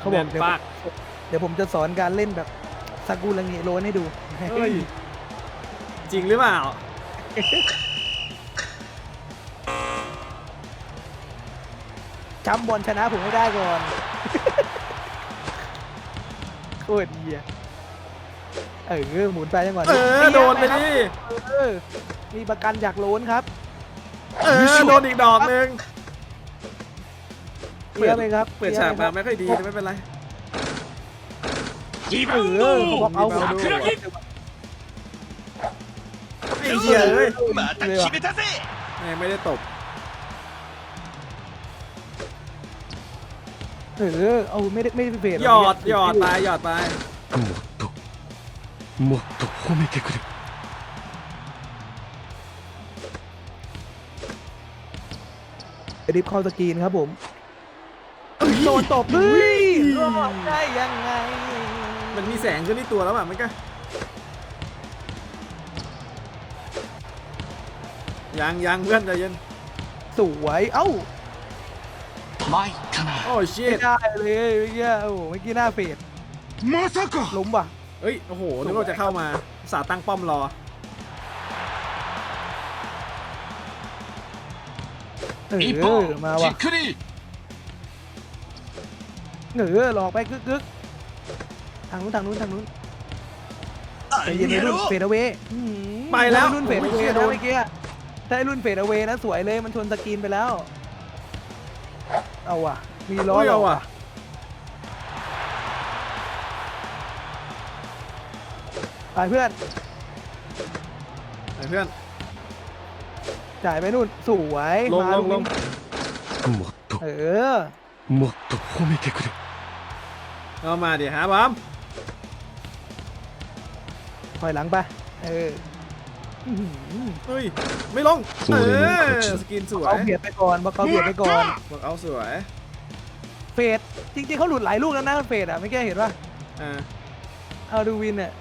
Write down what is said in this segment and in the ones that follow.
เขาบอกแน่นเดี๋ยวปากเดี๋ยวผมจะสอนการเล่นแบบซากุระเงโรนให้ดู เฮ้ยจริงหรือเปล่า จำบอลชนะผมให้ได้ก่อน โคตรเหี้ยเออหมุนไปจังหวะเออโดนไปดิ เออมีประกันจากโลนครับ เออ โดนอีกดอกหนึ่งเคลียร์ไปครับ เปิดฉากมาไม่ค่อยดีแต่ไม่เป็นไร リ เอ バウン อ ド เขาบอกเอา รีบาวด์ 桜木 ไอ้เหี้ยเอ้ย また決めたぜ แม่งไม่ได้ตบ เออเอาไม่ได้ไม่ได้เฟด หยอดหยอดไปหยอดไป もっともっと褒めてくれ ดิฟเข้าสกรีนครับผม โดนตบเฮ้ยรอดได้ยังไง มันมีแสงขึ้นที่ตัวแล้วอ่ะมันก็ยังยังเพื่อนใจเย็น สวยเอ้า 参ったな โอ้ชิ ไม่ ต ได้เลยเมื่อกี้โอ้โหเมื่อกี้หน้าเฟด まさか ล้มว่ะ เอ้ย โอ้โห นึกว่าจะเข้ามาสาตั้งป้อมรอ เอ 一 อ 本 มา じ ว่ะ っくり เออหลอกไปกึกกึกทางนู้นทางนู้นทางนู้น あ ใจเย็น ん ใน や รุ่น ろ เฟดเอาไว้ ไปแล้ว รุ่นเฟดเอาไว้นะเมื่อกี้ถ้าไอ้รุ่นเฟดเอาไว้นะสวยเลยมันชนสกรีนไปแล้ว เอาว่ะ มีล้อ อุ้ย หล เอา อก ว่ะ ไปเพื่อน ไอ้เพื่อน จ่ายไปนู่นสวย ลง มา ลงลง もっと เออ もっと褒めてくれ เอามาดิฮะบอมถอยหลังไป เอออื้อหือเฮ้ยไม่ลงเออสกินสวยเขาเบียดไปก่อนบอกเขาเบียดไปก่อน บอกเอาสวยเฟดจริงๆเขาหลุดหลายลูกแล้วนะเฟดอะไม่แก้เห็นป่ะอ่าเอาดูวินเนี่ย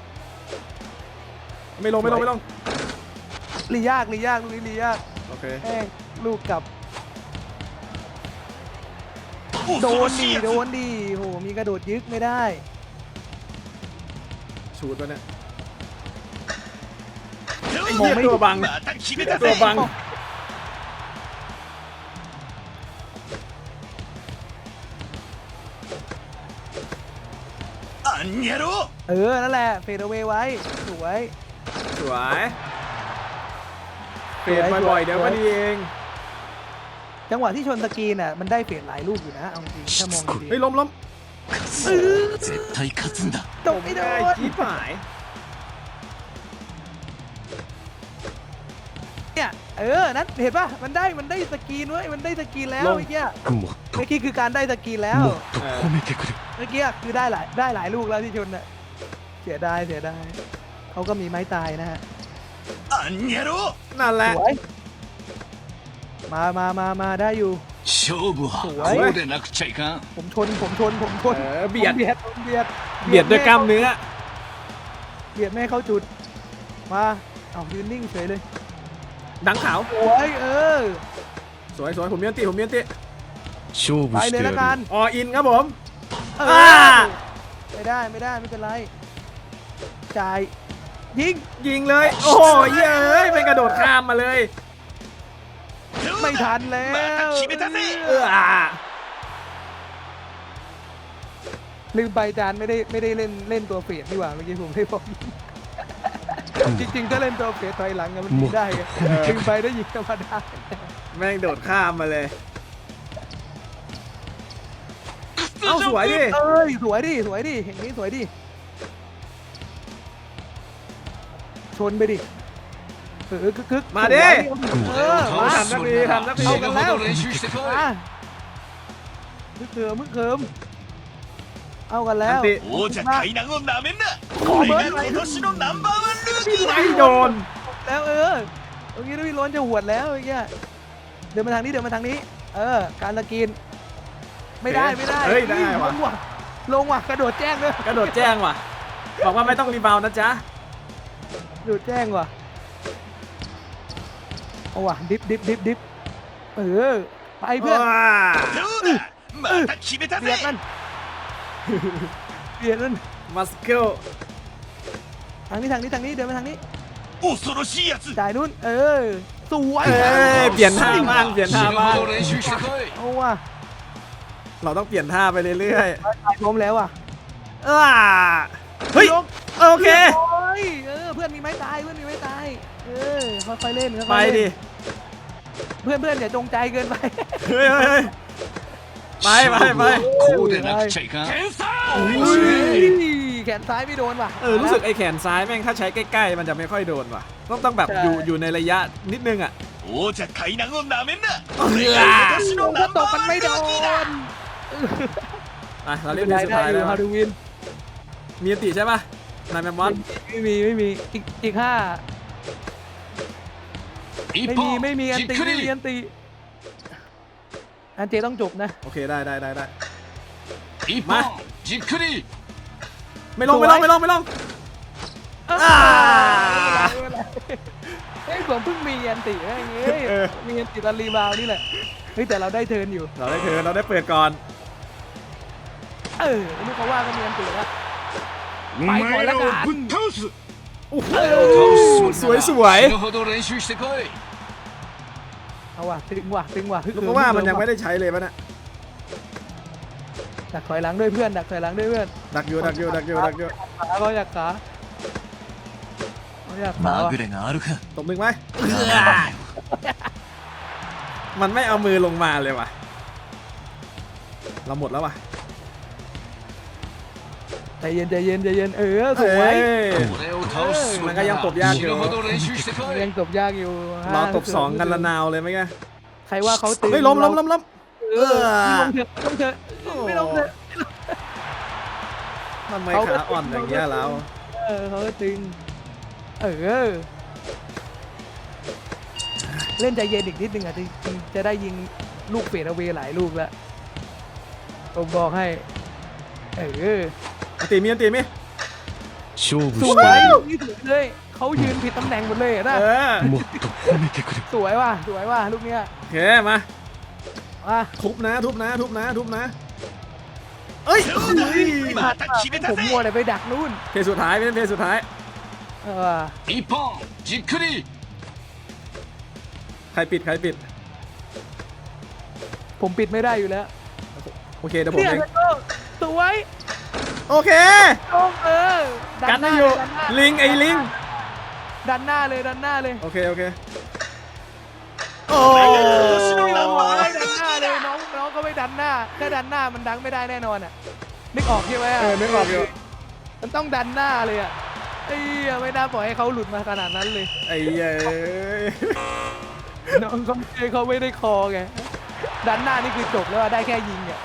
ไม่ลงไม่ลงไม่ลงลียากลียากลูกนี้ลียากโอเค แม่งลูกกลับ恐 โดนดีโดนดีโหมีกระโดดยึกไม่ได้ชูดวะเนี่ยมอ้ไม่ตัวบังตัวบังอันเนี้ยรู้เออ นั่นแหละเฟดเอเวไว้ สวย สวยเฟดบ่อยๆเดี๋ยวมันเอง จังหวะที่ชนสกรีนอ่ะ มันได้เฟดหลายลูกอยู่นะ เอาจริงถ้ามองดี เฮ้ยล้มล้ม 絶対勝つんだ ๆตกไม่โด ได้ น จี๊ดหาย เนี่ย เออ นั่นเห็นป่ะ มันได้ มันได้สกรีนเว้ย มันได้สกรีนแล้ว ลง เมื่อกี้ もっと เมื่อกี้คือการได้สกรีนแล้ว もっと褒めてくれ เมื่อกี้คือได้หลาย ได้หลายลูกแล้วที่ชนน่ะ เสียดาย เสียดาย เขาก็มีไม้ตายนะฮะ あんやろ นั่นแหละ สวย มามามามาได้อยู่ 勝負はおいこうでなくちゃいかん ผมชน ผมชน ผมชน เออเบียด ผมเบียดผมเบียด เบียดด้วยกล้ามเนื้อ เบียดไม่ให้เข้าจุด มาเอายืนนิ่งเฉยเลย ดังขาว สวยเออ สวยสวยผมเมียนตีผมเมียนตี 勝負 ไป し เล て ย や ละกัน る ออินครับผม เออ อ่า ไม่ได้ไม่ได้ไม่เป็นไร จ่าย ยิง ยิงเลย โอ้โหเย้ยเป็นกระโดดข้ามมาเลย ไม่ทันแล้วไม่ทันเลืมใบจานไม่ได้ไม่ได้เล่นเล่นตัวเฟดดีกว่าเมื่อกี้ผมได้บอกจริงๆถ้าเล่นตัวเฟดถอยหลังอะมันยิงได้ไงลืมไปได้ยิงธรรมดาแม่งโดดข้ามมาเลยเอาสวยดิเอ้ยสวยดิสวยดิเห็นนี้สวยดิชนไปดิ เออคึกมาดิ เออมาทำนักดีทำนักดีเอากันแล้วมามึกเขิมมึกเขิมเอากันแล้วโอ้จะไถหนังลมนามินเน่ะโอ้เบิร์ดไหนโดนแล้วเออเมื่อกี้ลุยล้นจะหวดแล้วไอ่อกี้เดินมาทางนี้เดินมาทางนี้ เออ การตะกิน ไม่ได้ไม่ได้เฮ้ยได้ว่ะลงว่ะกระโดดแจ้งเลยกระโดดแจ้งว่ะบอกว่าไม่ต้องรีบาวนะจ๊ะกระโดดแจ้งว่ะ เอาว่ะดิฟดิฟดิฟดิฟเออไปเพื่อน ว้า どうだまた決めた เบียด ぜ มัน เปลี่ยนนั่น มัสเคิล ทางนี้ทางนี้ทางนี้เดินไปทางนี้ 恐ろしいやつ จ่ายนู่น เออ สวย เอ้ยเปลี่ยนท่าบ้างเปลี่ยนท่าบ้าง 練習してこい เอาว่ะ เราต้องเปลี่ยนท่าไปเรื่อย ตายล้มแล้วอ่ะ ๆอ้าเฮ้ย ยก โอเค โอ้ยเออ เพื่อนมีไม้ตาย เพื่อนมีไม้ตาย เออ ค่อยๆเล่นค่อยๆ ไป เล่น ดิ เพื่อนเพื่อนอย่าจงใจเกินไป เฮ้ยเฮ้ยเฮ้ยไปไปไป こうでなくちゃいかん天才 อุ้ยแขนซ้ายไม่โดนว่ะ เออรู้สึกไอ้แขนซ้ายแม่งถ้าใช้ใกล้ๆ มันจะไม่ค่อยโดนว่ะ ต้องต้องแบบ ใช่ อยู่อยู่ในระยะนิดนึงอ่ะ 王者海南をなめんなうわ俺が今年の ถ้า ナン ต バ ก ー มัน ワン ไม่ ル โด ーキーだ น ไปเราเล่นทีสุดท้ายแล้ว ฮารูวิน มีอันติใช่ปะนายแมมมอน ไม่มีไม่มีอีกอีกห้า 一 ไม่มีไม่มีแอนตี้ไม่มีแอนตี้แอนตี้ต้องจบนะ โอเคได้ได้ได้ได้มาจิบขึ้นไม่ลงไม่ลงไม่ลงไม่ลงไอ้ผมเพิ่งมีแอนติอะไรงเงี้ยมีอนตี้ตันรีบาวนี่แหละเฮ้ยแต่เราได้เทินอยู่ เราได้เทินเราได้เปิดก่อน เออไม่เขาว่าก็มีแอนตี้แล้วไปก่อนแล้วกัน สวยสวยเอาว่ะตึงว่ะตึงว่ะฮึเพราะว่ามันยังไม่ได้ใช้เลยมัะน่ะดักถอยหลังด้วยเพื่อนดักถอยหลังด้วยเพื่อนดักอยู่ดักอยู่ดักอยู่ดักอยู่ขาเขาอยากขาเขาอยากขาตบมึงไหมมันไม่เอามือลงมาเลยว่ะเราหมดแล้วว่ะใจเย็นใจเย็นใจเย็นเออสวย มันก็ยังตบยากอยู่ยังตบยากอยู่เราตบสองกันละนาวเลยไหมแกใครว่าเขาตึงเฮ้ยล้มล้มล้มล้มเออไม่ถอะล้มเถอะไม่ล้มเถอะทำไมขาอ่อนอย่างเงี้ยแล้วเออเขาตึงเออเล่นใจเย็นอีกนิดนึงอะจะจะได้ยิงลูกเปรตอเวหลายลูกแล้วผมบอกให้ เออตีมีตีมี 勝負 ส し วย て นี่สวยเลยเขายืนผิดตำแหน่งหมดเลยอะนะ เออ もっと褒めてくれ สวยว่ะสวยว่ะลูกเนี้ย โอเคมา อ่ะ ทุบนะทุบนะทุบนะทุบนะเอ้ย また決めた ผม ぜ มัวแต่ไปดักนู่น เพลงสุดท้ายเป็นเพลงสุดท้าย เออ 一本じっくり ใครปิดใครปิด ผมปิดไม่ได้อยู่แล้ว โอเคเดี๋ยวผม เนี่ย เอง แล้วก็สวย โอเคตรงเออดักันหนะน้าอยู่ดันหน้าลิงไอ้ลิง ดันหน้าเลยดันหน้าเลยโอเค โอเค โอ้โอ้いยดันหน้าเลยน้องน้องก็ไม่ดันหน้าถ้าดันหน้ามันดังไม่ได้แน่นอนอะนึกออกใช่ไหมะเออนึกออกอยู่ มันต้องดันหน้าเลยอะไอ้เหี้ยไม่น่าปล่อยให้เขาหลุดมาขนาดนั้นเลย ไอ้เหี้ยน้องเขาไม่เขาไม่ได้คอไงดันหน้านี่คือจบแล้วอะได้แค่ยิงอะ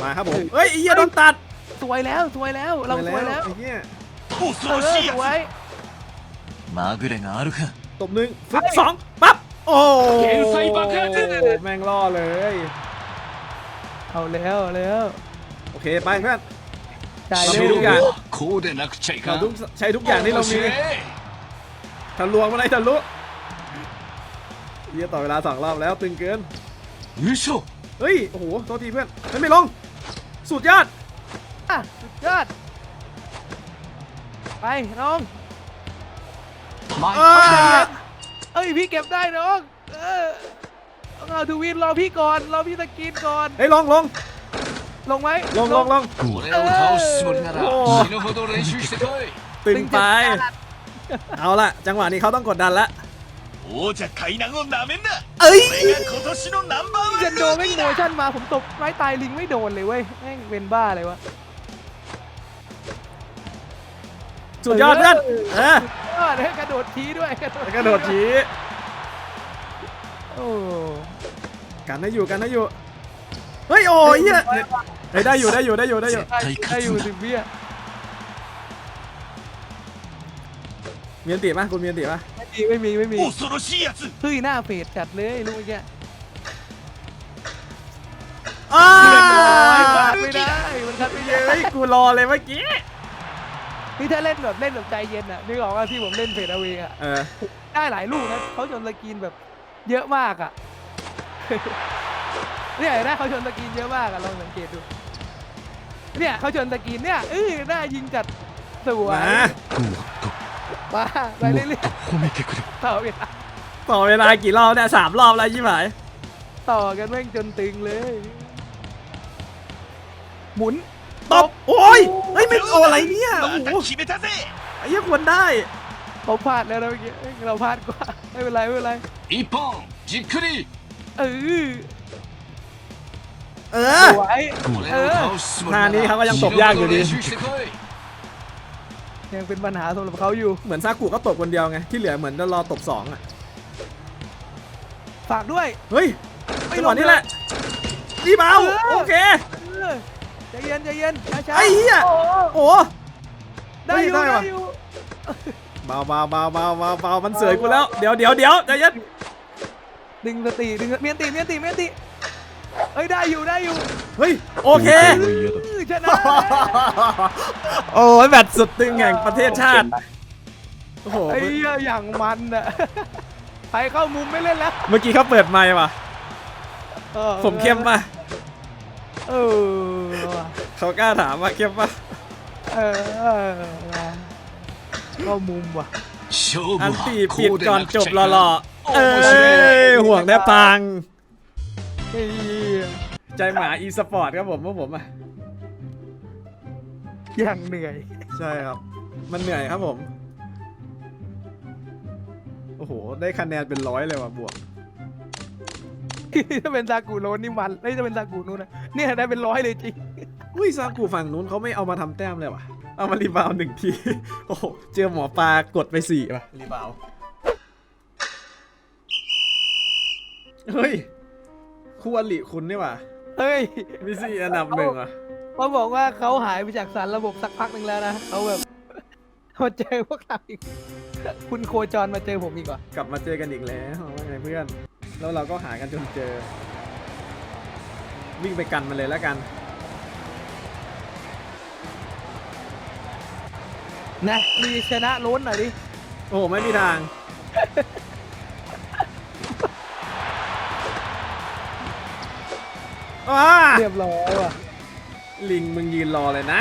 มาครับผมเฮ้ยไอ้เหี้ยโดนตัด สวยแล้วสวยแล้วเราสวยแล้ว ไอ้เหี้ย 恐 เอ ろ อ しい ส や วย つまぐれがあるか ตบหนึ่งฟึบสองปั๊บโอ้ 天才爆発 แม่งล่อเลย เอาแล้วเอาแล้ว โอเคไปเพื่อน จ่าย เรา เล มี ย ทุกอย่าง こうでなくちゃい เรา かん ทุกใช้ทุกอย่างที่เรามี 面白い ทะลวงมาเลยทะลุเหี้ยต่อเวลาสองรอบแล้วตึงเกิน 優勝 เฮ้ย โอ้โห โทษทีเพื่อนเฮ้ยไม่ลง สุดยอด อ่ะสุดยอดไปน้อง อ่า เอ้ยพี่เก็บได้น้องเออต้องเอาทูวินรอพี่ก่อนรอพี่สกินก่อน เฮ้ยลงลง ลงไหม ลงลงลง 俺を倒すつもりならおー死ぬほど練習してこい ตึงไป เอาละจังหวะนี้เขาต้องกดดันละ โอ้จะไข่นั者海南をนน่なเอ้ยこれが今年のナンバーเลยワンนโดไม่โมชั่นมาผมตกไม้ตายลิงไม่โดนเลยเว้ยแม่งเป็นบ้าเลยวะสุดยอดเพื่อนเออเดี๋ยวกระโดดทีด้วยกระโดดแล้วกระโดดชี้โอ้กันให้อยู่กันได้อยู่เฮ้ยโอ้ยเหี้ยได้อยู่ได้อยู่ได้อยู่ได้อยู่ได้ได้อยู่สิบี้ยเมียนติดปะคุณเมียนติดปะ ม่มีไม่มีไม่มี 恐ろしいやつ เฮ้ยหน้าเฟดจัดเลยลูกเมื่อกี้ อ้า คัดไม่ได้มันคัดไม่ได้ เฮ้ย กูรอเลยเมื่อกี้ นี่ถ้าเล่นแบบเล่นแบบใจเย็นอ่ะนึกออกว่าที่ผมเล่นเฟดเอาเองอ่ะ เออ ได้หลายลูกนะเขาจนสกรีนแบบเยอะมากอ่ะ เนี่ยเห็นไหมเขาชนสกรีนเยอะมากอะลองสังเกตดูเนี่ยเขาชนสกรีนเนี่ยเออหน้ายิงจัดสวย มา もっと มาไป も เรื่ っ อย と褒めてくれ ๆต่อเวลา ต่อเวลากี่รอบเนี่ยสามรอบแล้วยี่หมาย ต่อกันแม่งจนตึงเลย หมุน ตบโอ้ยเฮ้ยไม่โอ้อะไรเนี่ยโอ้ ま โห た決めたぜ ไอ้เหี้ยควรได้ เขาพลาดแล้วนะเมื่อกี้เอ้ยเราพลาดกว่าไม่เป็นไรไม่เป็นไร 一本じっくり เออ เออ สวย 俺 เอ を อ 倒すつもり ท่า な นี้เขา ら ก็ยังตบยากอยู่ดี 仕事練習してこい ยังเป็นปัญหาสำหรับเขาอยู่ เหมือนซากุก็ตบคนเดียวไง ที่เหลือเหมือนจะรอตบสองอะ ฝากด้วยเฮ้ยไม่จังลหงวะนี้แหละรีบเอาเออโอเค เออใจเย็นใจเย็นช้าๆไอ้เหี้ย โอ้โอ้ ได้อยู่ได้ได้ว่ะ อยู่เบาเบาเบาเบาเบาเบามันเสยกูแล้ว เดี๋ยวเดี๋ยวเดี๋ยวใจเย็น ดึงสติดึงเมียนติเมียนติเมียนติ เอ้ยได้อยู่ได้อยู่ เฮ้ย โอเค 本当は嫌だ อื้อชนะ โอ้ยแบตสุดตึงแห่งประเทศชาติ โอ้โห ไอ้เหี้ยอย่างมันอะใครเข้ามุมไม่เล่นแล้ว เมื่อกี้เขาเปิดไมค์ว่ะ ออ ผมเข้มป่ะ เออว่ะ เขากล้าถามว่าเข้มป่ะ เออเออว่ะเข้ามุมว่ะ 勝 อัน 負 ตี は ปิด こうで ก่อน なく จ ちゃ บ い ห か ล่อ ん ๆเอ้ยห่วงแนบพัง ไอ้เหี้ย ใจหมาอีสปอร์ตครับผมพวกผมอะอย่างเหนื่อย ใช่ครับ มันเหนื่อยครับผม โอ้โห ได้คะแนนเป็นร้อยเลยว่ะบวก ถ้าเป็นซากุโรนนี่มันเอ้ยถ้าเป็นซากุนู้นนะเนี่ยได้เป็นร้อยเลยจริงอุ้ยซากูฝั่งนู้นเขาไม่เอามาทำแต้มเลยว่ะ เอามารีบาวด์หนึ่งที โอ้โห เจอหมอปลากดไปสี่ว่ะ รีบาวด์เฮ้ยคู่อลิคุณนี่ว่ะ เฮ้ย มีสี่อันดับหนึ่งอะเขาบอกว่าเขาหายไปจากสารระบบสักพักหนึ่งแล้วนะเขาแบบมาเจอพวกเราอีก คุณโคจรมาเจอผมอีกว่ะกลับมาเจอกันอีกแล้วว่าไงเพื่อน แล้วเราก็หากันจนเจอ วิ่งไปกันมันเลยแล้วกัน นะ มีชนะล้นหน่อยดิ โอ้โหไม่มีทาง ว้า เรียบร้อยว่ะ ลิงมึงยืนรอเลยนะ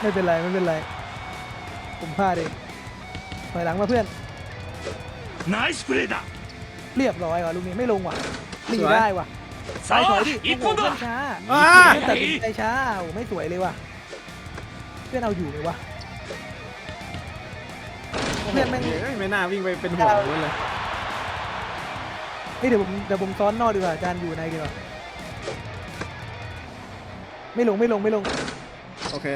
ไม่เป็นไรไม่เป็นไร ผมพลาดเองถอยหลังมาเพื่อน ナイスプレーだ เรียบร้อยว่ะลูกนี้ไม่ลงว่ะหนี สวย ได้ว่ะ さ ไปถอ あ ยดิ 一 โอ้โห 本 เพื่อน だ ช้า ว้า เพื่อนตัดสินใจช้าโอ้โหไม่สวยเลยว่ะเพื่อนเอาอยู่เลยว่ะเพื่อนแม่ง เฮ้ยไม่น่าวิ่งไปเป็นห่วงนู้นเลย เฮ้ยเดี๋ยวผมเดี๋ยวผมซ้อนนอกดีกว่าอาจารย์อยู่ในดีกว่า ไม่ลงไม่ลงไม่ลง โอเค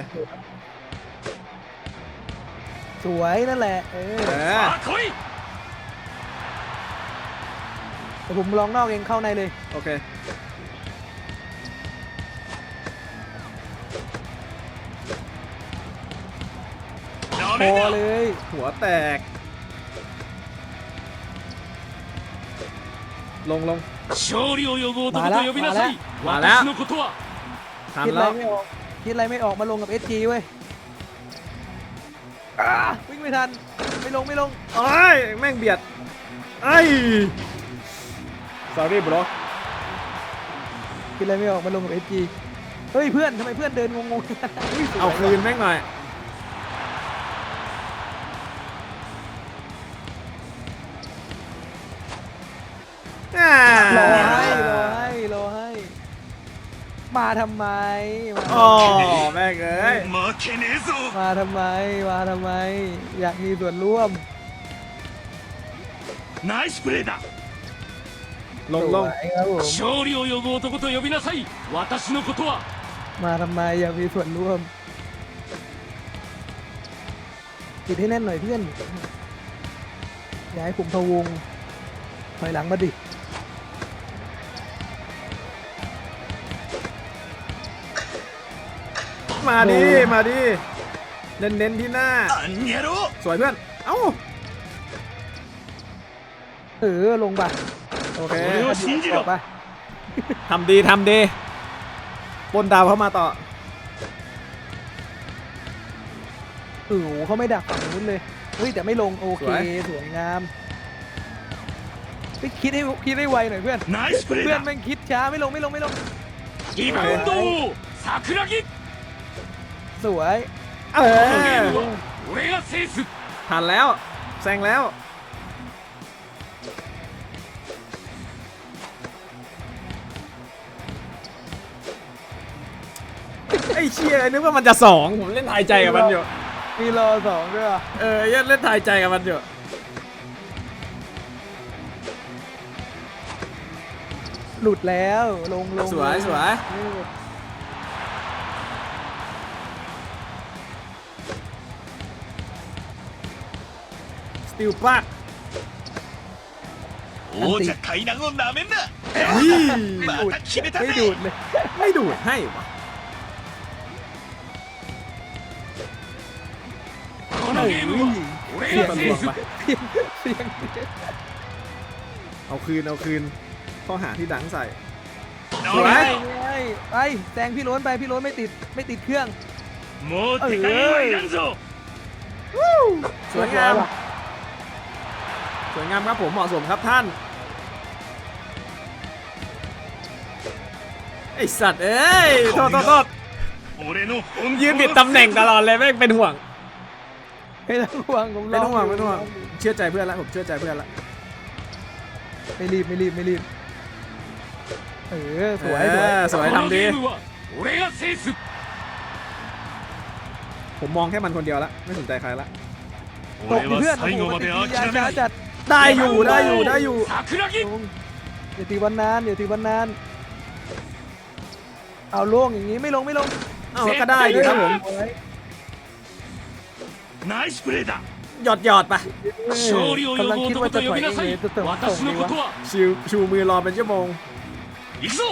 สวยนั่นแหละเออ เออ さあ来い เดี๋ยวผมลองนอกเองเข้าในเลย โอเค ダ พ メ อ だ เลย หัวแตก ลงลง 勝利を呼ぶ男と呼びなさいまだ私のことは ทันคิดอะไรแล้วไม่ออกคิดอะไรไม่ออกมาลงกับ SG เว้ยอ่าวิ่งไม่ทัน ไม่ลงไม่ลงโอ้ยแม่งเบียดไอ้ sorry bro คิดอะไรไม่ออกมาลงกับ SG เฮ้ยเพื่อนทำไมเพื่อนเดินงงๆฮ้ยสวยเอาคืนแม่งหน่อย อ่ารอให้รอให้รอให้ มาทำไมมา โอ้แม่งเอ้ย 負けねえぞ มาทำไมมาทำไม อยากมีส่วนร่วม ナイスプレーだ ลงลง สวยครับผม 勝利を呼ぶ男と呼びなさい私のことは มาทำไมอยากมีส่วนร่วมติดให้แน่นหน่อยเพื่อนอย่าให้ผมพะวงถอยหลังมาดิ มาดิ มาดิ เน้นๆที่หน้า สวยเพื่อน เอ้า เออลงป่ะโอเคออกปทำดีทำดีปนดาวเข้ามาต่อเออเขาไม่ดักฝั่งนู้นเลย เฮ้ยแต่ไม่ลงโอเค สวยงามไปคิดให้คิดให้ไวหน่อยเพื่อน เพื่อนแม่งคิดช้าไม่ลงไม่ลงไม่ลงอีกปรตูซากุระกิ สวยเออทันแล้วแซงแล้ว ไอ้เชียร์นึกว่ามันจะสองผมเล่นทายใจกับมันอยู่ มีรอสองด้วยเออยันเล่นทายใจกับมันอยู่หลุดแล้วลงลงสวยสวย ตีลปลักโอ้จะไขหนังลมนาเมนนะนี่ไม่ดูดไม่ดูดเลยไม่ดูดให้วะเสียงเสียงเอาคืนเอาคืนข้อหาที่ดังใส่สวยไปแซงพี่ล้นไปพี่ล้นไม่ติดไม่ติดเครื่องโมเตอร์ไดังโซสวยงาม สวยงามครับผมเหมาะสมครับท่าน ไอสัตว์เอ้ย โทษโทษโทษ 俺の本 ยืนผิดตำแหน่งตลอดเลยแม่งเป็นห่วง ไม่ต้องห่วงผม ไม่ต้องห่วง ร ไม่ต้องห่วง ยู่ เชื่อใจเพื่อนแล้วผมเชื่อใจเพื่อนแล้ว ไม่รีบไม่รีบไม่รีบเออสวย เอ สวย อสวย この ทำ ゲ ดี ームは俺が制す ผมมองแค่มันคนเดียวละไม่สนใจใครละ ตก 俺 ดิเพื่อ は นโอ้ 最 โห 後ま ปฏิ で กิริยา 諦め ช้า ない จัด ได้อยู่ได้อยู่ได้อยู่ 桜木 ลงอย่าตีวันนานอย่าตีวันนาน เอาล่วงอย่างนี้ไม่ลงไม่ลง เอ้าก็ได้ดีครับผม สวย ナイスプレーだ หยอดหยอดไป 勝利を呼 กำลัง ぶ คิด 男 ว่า と จะ 呼 ถอย びなさ เอย งจะเติมส่ง 私の ดี こ วะ とは ชิวชูมือรอเป็นชั่วโมง 行くぞ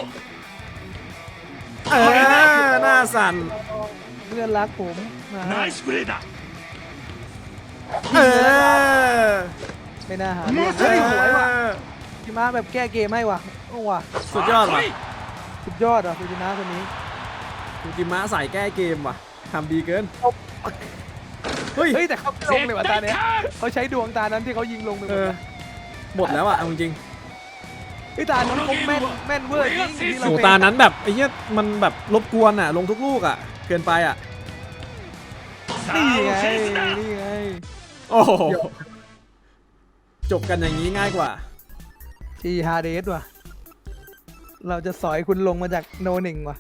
เออหน้าสั่น เพื่อนรักผมมา ナイスプレーだ เออ ไม่น่าหาเรื่องเฮ้ยวยว่ะจิมะแบบแก้เกมไห้วะโอ้วะสุดยอดว่ะสุดยอดอะฟูจิมะคนนี้ฟูจิมะใส่แก้เกมว่ะทำดีเกินเฮ้ยแต่เขาลงเลยว่ะตาเนี้ยเขาใช้ดวงตานั้นที่เขายิงลงไปหมดหมดแล้วอะจริงพี่ตานั้นคงแม่นแม่นเวอร์จริงที่เตานั้นแบบไอ้เนี้ยมันแบบรบกวนอะ ลงทุกลูกอะ เกินไปอะนี่ไงนี่ไงโอ้ จบกันอย่างนี้ง่ายกว่าจีฮาเดสว่ะ เราจะสอยคุณลงมาจากโนหนึ่งว่ะ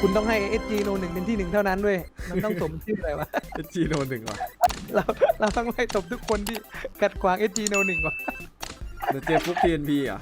คุณต้องให้ SG โนหนึ่งเป็นที่หนึ่งเท่านั้นด้วยมันต้องสมชื่ออะไรวะ จีโนหนึ่งว่ะเราเราต้องไล่ตบทุกคนที่กัดขวาง SG โนหนึ่งว่ะ เดี๋ยวเจอฟุก TNP อะ